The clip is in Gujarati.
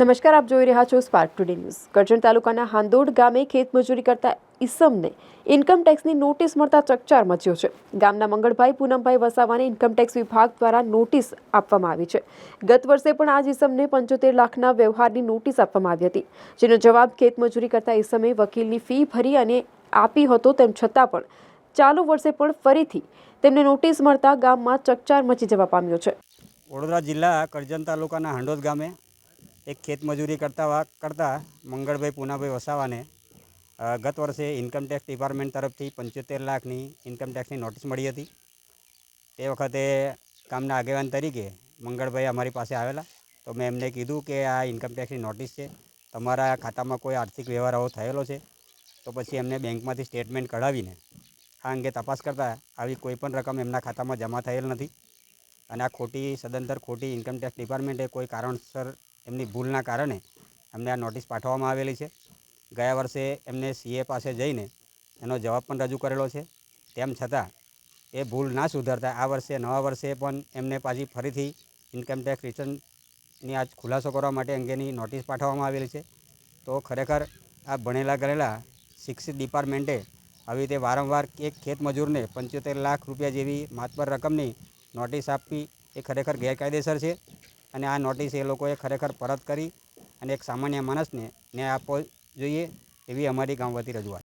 નમસ્કાર, આપ જોઈ રહ્યા છો સ્પાર્ક ટુડે ન્યૂઝ કરજણ તાલુકાના હાંદોડ ગામે ખેતમજૂરી કરતા ઈસમને ઇન્કમ ટેક્સની નોટિસ મળતા ચકચાર મચ્યો છે. ગામના મંગળભાઈ, પૂનમભાઈ વસાવાને ઇન્કમટેક્સ વિભાગ દ્વારા નોટિસ આપવામાં આવી છે. ગત વર્ષે પણ આ જ ઈસમને પંચોતેર લાખના વ્યવહારની નોટિસ આપવામાં આવી હતી, જેનો જવાબ ખેતમજૂરી કરતા ઈસમે વકીલની ફી ભરી અને આપી હતો તેમ છતાં પણ ચાલુ વર્ષે પણ ફરીથી તેમને નોટિસ મળતા ગામમાં ચકચાર મચી જવા પામ્યો છે. વડોદરા જિલ્લા કરજણ તાલુકાના હાંડોદ ગામે એક ખેતમજૂરી કરતા કરતાં મંગળભાઈ પૂનાભાઈ વસાવાને ગત વર્ષે ઇન્કમટેક્સ ડિપાર્ટમેન્ટ તરફથી પંચોતેર લાખની ઇન્કમટેક્સની નોટિસ મળી હતી. તે વખતે કામના આગેવાન તરીકે મંગળભાઈ અમારી પાસે આવેલા. તો મેં એમને કીધું કે આ ઇન્કમટેક્સની નોટિસ છે. તમારા ખાતામાં કોઈ આર્થિક વ્યવહાર આવો થયેલો છે? તો પછી એમને બેંકમાંથી સ્ટેટમેન્ટ કઢાવીને, આ અંગે તપાસ કરતાં આવી કોઈ પણ રકમ એમના ખાતામાં જમા થયેલ નથી. અને આ ખોટી સદંતર ખોટી ઇન્કમટેક્સ ડિપાર્ટમેન્ટે કોઈ કારણસર એમની ભૂલના કારણે એમને આ નોટિસ પાઠવવામાં આવેલી છે. ગયા વર્ષે એમને સીએ પાસે જઈને એનો જવાબ પણ રજૂ કરેલો છે. તેમ છતાં એ ભૂલ ના સુધરતા આ વર્ષે, નવા વર્ષે પણ એમને પાછી ફરીથી ઇન્કમટેક્સ રિટર્નની આજ ખુલાસો કરવા માટે અંગેની નોટિસ પાઠવવામાં આવેલી છે. તો ખરેખર આ ભણેલા ગણેલા શિક્ષિત ડિપાર્ટમેન્ટે આવી રીતે વારંવાર એક ખેતમજૂરને પંચોતેર લાખ રૂપિયા જેવી માતબર રકમની નોટિસ આપવી એ ખરેખર ગેરકાયદેસર છે. અને આ નોટિસ એ લોકોએ ખરેખર પરત કરી અને એક સામાન્ય માણસને ન્યાય આપવો જોઈએ એવી અમારી ગામ વતી રજૂઆત